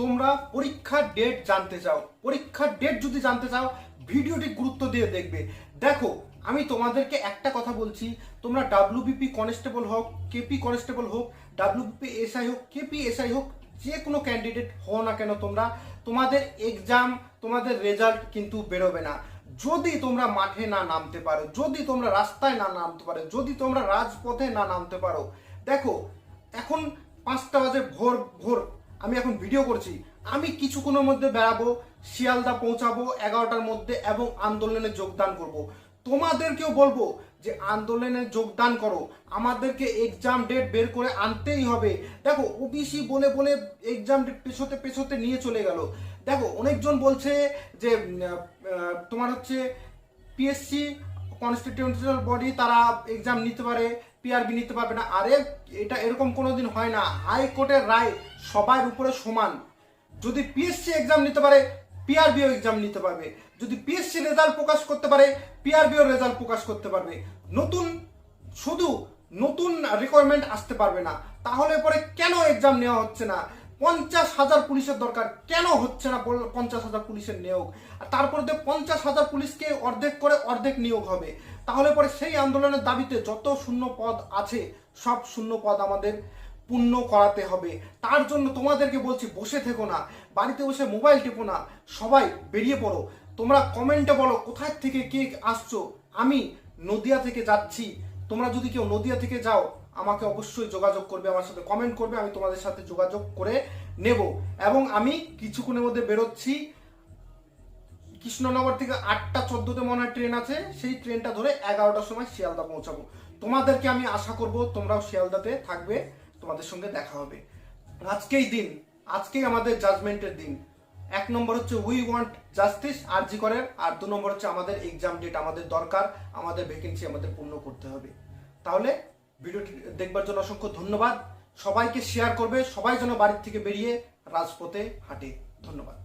তোমরা পরীক্ষার ডেট জানতে চাও। পরীক্ষার ডেট যদি জানতে চাও, ভিডিওটি গুরুত্ব দিয়ে দেখবে। দেখো, আমি তোমাদেরকে একটা কথা বলছি। তোমরা ডাব্লিউবিপি কনস্টেবল হোক কেপি কনস্টেবল হোক ডাব্লিউবিপি এসআই হোক কেপি এসআই হোক, যে কোনো ক্যান্ডিডেট হও না কেন তোমরা, তোমাদের এক্সাম তোমাদের রেজাল্ট কিন্তু বেরোবে না। যদি তোমরা মাঠে না নামতে পারো, যদি তোমরা রাস্তায় না নামতে পারো, যদি তোমরা রাজপথে না নামতে পারো, দেখো, এখন পাঁচটা বাজে ভোর ভোর। আমি এখন ভিডিও করছি। আমি কিছুক্ষণের মধ্যে বেড়াবো, শিয়ালদা পৌঁছাবো এগারোটার মধ্যে এবং আন্দোলনে যোগদান করব। তোমাদেরকেও বলব যে আন্দোলনে যোগদান করো। আমাদেরকে এক্সাম ডেট বের করে আনতেই হবে। দেখো ওবিসি বলে বলে এক্সাম ডেট পেছোতে পেছোতে নিয়ে চলে গেল। দেখো, অনেকজন বলছে যে তোমার হচ্ছে পিএসসি কনস্টিটিউশনাল বডি তারা এক্সাম নিতে পারে পিআরবি নিতে পারবে না। আরে, এটা এরকম কোনো দিন হয় না। হাইকোর্টের রায় সবার উপরে সমান। যদি পিএসসি এক্সাম নিতে পারে পিআরবিও এক্সাম নিতে পারবে। যদি পিএসসি রেজাল্ট প্রকাশ করতে পারে পিআরবিও রেজাল্ট প্রকাশ করতে পারবে। নতুন, শুধু নতুন রিকোয়ারমেন্ট আসতে পারবে না। তাহলে পরে কেন এক্সাম নেওয়া হচ্ছে না? পঞ্চাশ হাজার পুলিশের দরকার। কেন হচ্ছে না বল- পঞ্চাশ হাজার পুলিশের নিয়োগ? আর তারপরে পঞ্চাশ হাজার পুলিশকে অর্ধেক করে অর্ধেক নিয়োগ হবে, তাহলে পরে সেই আন্দোলনের দাবিতে যত শূন্য পদ আছে, সব শূন্য পদ আমাদের পূর্ণ করাতে হবে। তার জন্য তোমাদেরকে বলছি, বসে থেকো না, বাড়িতে বসে মোবাইল টেপো না, সবাই বেরিয়ে পড়ো। তোমরা কমেন্টে বলো, কোথায় থেকে কে আসছো? আমি নদিয়া থেকে যাচ্ছি। তোমরা যদি কেউ নদিয়া থেকে যাও, আমাকে অবশ্যই যোগাযোগ করবে, আমার সাথে কমেন্ট করবে, আমি তোমাদের সাথে যোগাযোগ করে নেব। এবং আমি কিছুক্ষণের মধ্যে বেরোচ্ছি। কৃষ্ণনগর থেকে আটটা চোদ্দতে মনে ট্রেন আছে, সেই ট্রেনটা ধরে এগারোটার সময় শিয়ালদা পৌঁছাবো। তোমাদেরকে আমি আশা করব তোমরাও শিয়ালদাতে থাকবে, তোমাদের সঙ্গে দেখা হবে। আজকেই দিন, আজকেই আমাদের জাজমেন্টের দিন। এক নম্বর হচ্ছে উই ওয়ান্ট জাস্টিস আরজি করেন, আর দু নম্বর হচ্ছে আমাদের এক্সাম ডেট আমাদের দরকার, আমাদের ভ্যাকেন্সি আমাদের পূর্ণ করতে হবে। তাহলে ভিডিওটি দেখবার জন্য অসংখ্য ধন্যবাদ। সবাইকে শেয়ার করবে, সবাই যেন বাড়ির থেকে বেরিয়ে রাজপথে হাঁটে। ধন্যবাদ।